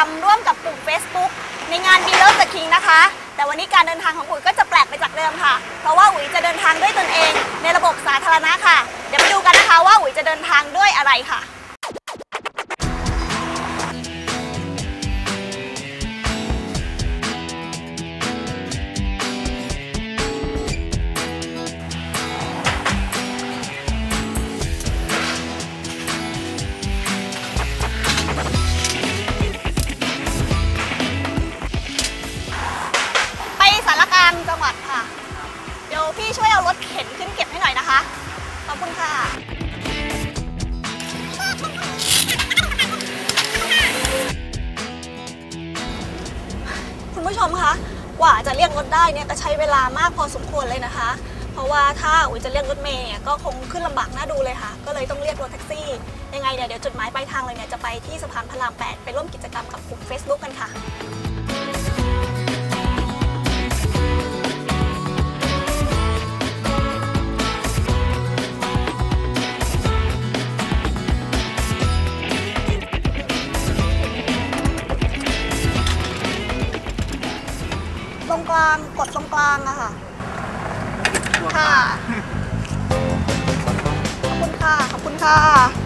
รมร่วมกับกลุ่ม Facebook ในงาน b e l o v the King นะคะ แต่วันนี้การเดินทางของอุ๋ยก็จะแปลกไปจากเดิมค่ะ เพราะว่าอุ๋ยจะเดินทางด้วยตนเอง ในระบบสาธารณะค่ะ เดี๋ยวไปดูกันนะคะว่าอุ๋ยจะเดินทางด้วยอะไรค่ะ เข็นขึ้นเก็บให้หน่อยนะคะ ขอบคุณค่ะ คุณผู้ชมคะ กว่าจะเรียกรถได้เนี่ยก็ใช้เวลามากพอสมควรเลยนะคะ เพราะว่าถ้าอุ๋ยจะเรียกรถเมย์เนี่ยก็คงขึ้นลำบากน่าดูเลยค่ะ ก็เลยต้องเรียกรถแท็กซี่ ยังไงเนี่ยเดี๋ยวจุดหมายปลายทางเลยเนี่ยจะไปที่สะพานพระราม 8 ไปร่วมกิจกรรมกับกลุ่ม Facebook กันค่ะ งกลางอะค่ะ ค่ะ ขอบคุณค่ะ ขอบคุณค่ะและ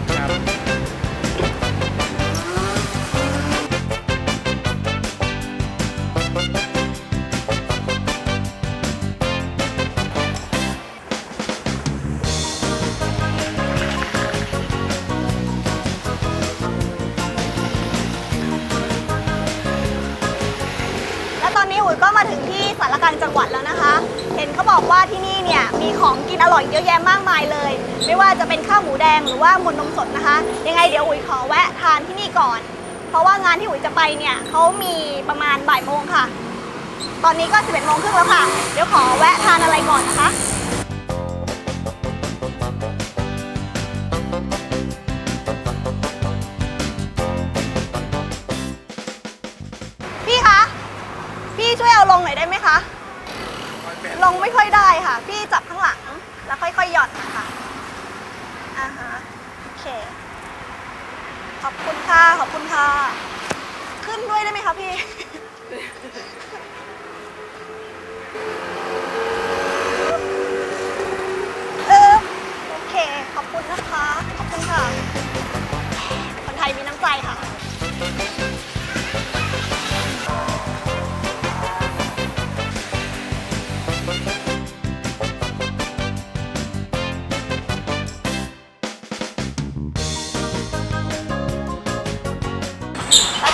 ว่าที่นี่เนี่ยมีของกินอร่อยเยอะแยะมากมายเลย ไม่ว่าจะเป็นข้าวหมูแดงหรือว่ามนนมสดนะคะ ยังไงเดี๋ยวอุ๋ยขอแวะทานที่นี่ก่อน เพราะว่างานที่อุ๋ยจะไปเนี่ยเขามีประมาณบ่ายโมงค่ะ ตอนนี้ก็ 11โมงครึ่งแล้วค่ะ เดี๋ยวขอ ลงไม่ค่อยได้ค่ะ พี่จับข้างหลัง แล้วค่อยๆหย่อนค่ะอ่าฮะโอเค ขอบคุณค่ะ ขอบคุณค่ะ ขึ้นด้วยได้ไหมคะพี่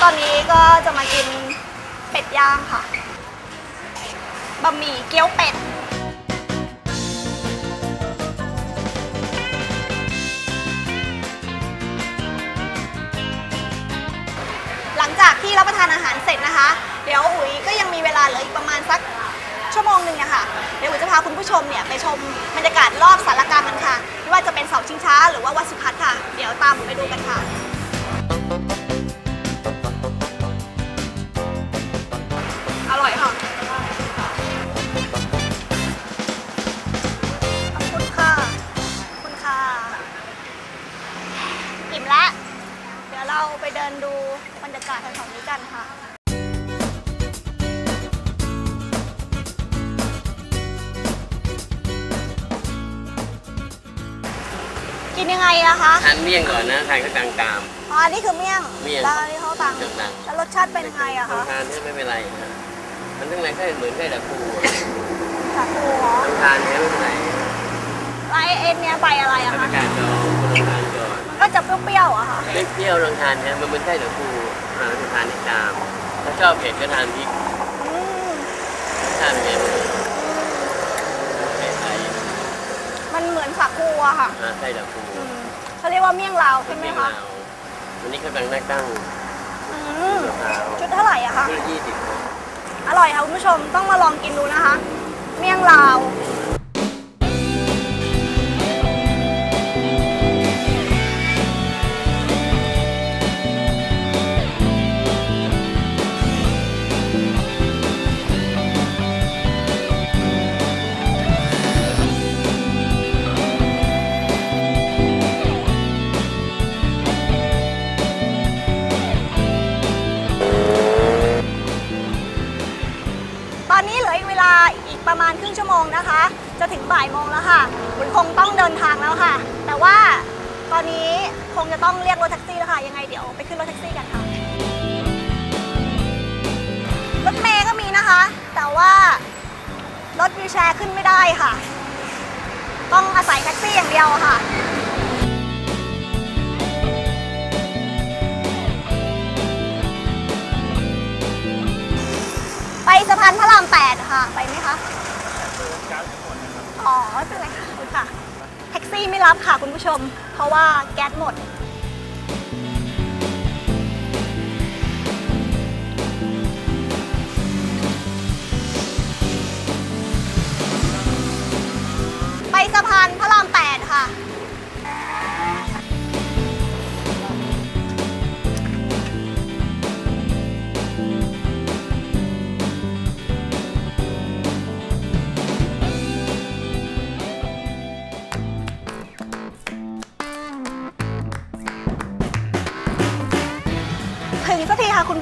อนนี้ก็จะมากินเป็ดย่างค่ะ บะหมี่เกี๊ยวเป็ด หลังจากที่รับประทานอาหารเสร็จนะคะ เดี๋ยวอุ๋ยก็ยังมีเวลาเหลืออีกประมาณสักชั่วโมงหนึ่งอะค่ะ เดี๋ยวอุ๋ยจะพาคุณผู้ชมเนี่ยไปชมบรรยากาศรอบสารกลางกันค่ะ ไม่ว่าจะเป็นเสาชิงช้า หรือว่าวัดสุทัศน์ค่ะ เดี๋ยวตามอุ๋ยไปดูกันค่ะอ กินยังไงอะคะทานเมี่ยงก่อนนะทานข้าวกลางกาม อ๋ออันนี้คือเมี่ยงเมี่ยงแล้วอันนี้เขาตังเมี่ยงตัง แล้วรสชาติเป็นไงอะคะทานเนี่ยไม่เป็นไรนะมันทั้งไรแค่เหมือนแค่ตะปูอะสาคูเหรอทานเนี่ยไม่เป็นไรไลเอ็นเนี่ยใบอะไรอะทำคะการดองคุณทานก่อนมันก็จะเปรี้ยวๆอะค่ะไม่เปรี้ยวลองทานเนี่ยมันเหมือนแค่ตะปูทานแล้วทานในกาม ถ้าชอบเผ็ดก็ทานพริก อืม ทานเป็นไข่ไทย มันเหมื อนสาคูอะค่ะอ่าไส้ตะปูอืมเขาเรียกว่าเมี่ยงลาวใช่ไหมเมี่ยงคะลาววันนี้เขากำลังนั่งตั้งอืมมะพร้าวชุดเท่าไหร่อะคะชุดละยี่สิบ อร่อยค่ะคุณผู้ชมต้องมาลองกินดูนะคะ เมี่ยงลาว ประมาณครึ่งชั่วโมงนะคะ จะถึงบ่ายโมงแล้วค่ะคุณคงต้องเดินทางแล้วค่ะ แต่ว่าตอนนี้คงจะต้องเรียกรถแท็กซี่แล้วค่ะ ยังไงเดี๋ยวไปขึ้นรถแท็กซี่กันค่ะ รถเมย์ก็มีนะคะ แต่ว่ารถวีลแชร์ขึ้นไม่ได้ค่ะ ต้องอาศัยแท็กซี่อย่างเดียวค่ะ สะพานพระรามแปดค่ะ ไปไหมคะอ๋อไม่เป็นไรค่ะคุณค่ะ แท็กซี่ไม่รับค่ะคุณผู้ชม เพราะว่าแก๊สหมด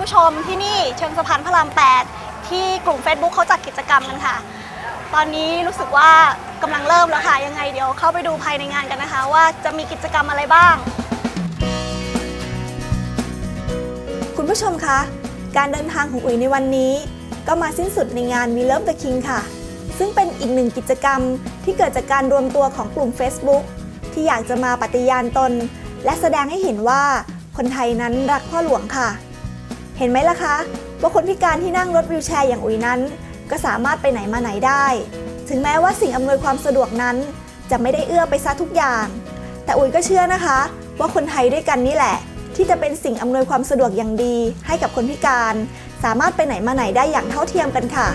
ผู้ชมที่นี่เชิงสะพานพระราม 8 ที่กลุ่ม Facebook เขาจัดกิจกรรมกันค่ะ ตอนนี้รู้สึกว่ากำลังเริ่มแล้วค่ะ ยังไงเดี๋ยวเข้าไปดูภายในงานกันนะคะ ว่าจะมีกิจกรรมอะไรบ้าง คุณผู้ชมคะ การเดินทางของอุ๋ยในวันนี้ ก็มาสิ้นสุดในงาน We Love the King ค่ะ ซึ่งเป็นอีกหนึ่งกิจกรรมที่เกิดจากการรวมตัวของกลุ่ม Facebook ที่อยากจะมาปฏิญาณตน และแสดงให้เห็นว่าคนไทยนั้นรักพ่อหลวงค่ะ เห็นไหมล่ะคะ ว่าคนพิการที่นั่งรถวิวแชร์อย่างอุ๋ยนั้น ก็สามารถไปไหนมาไหนได้ ถึงแม้ว่าสิ่งอำนวยความสะดวกนั้น จะไม่ได้เอื้อไปซะทุกอย่าง แต่อุ๋ยก็เชื่อนะคะ ว่าคนไทยด้วยกันนี่แหละ ที่จะเป็นสิ่งอำนวยความสะดวกอย่างดี ให้กับคนพิการ สามารถไปไหนมาไหนได้อย่างเท่าเทียมกันค่ะ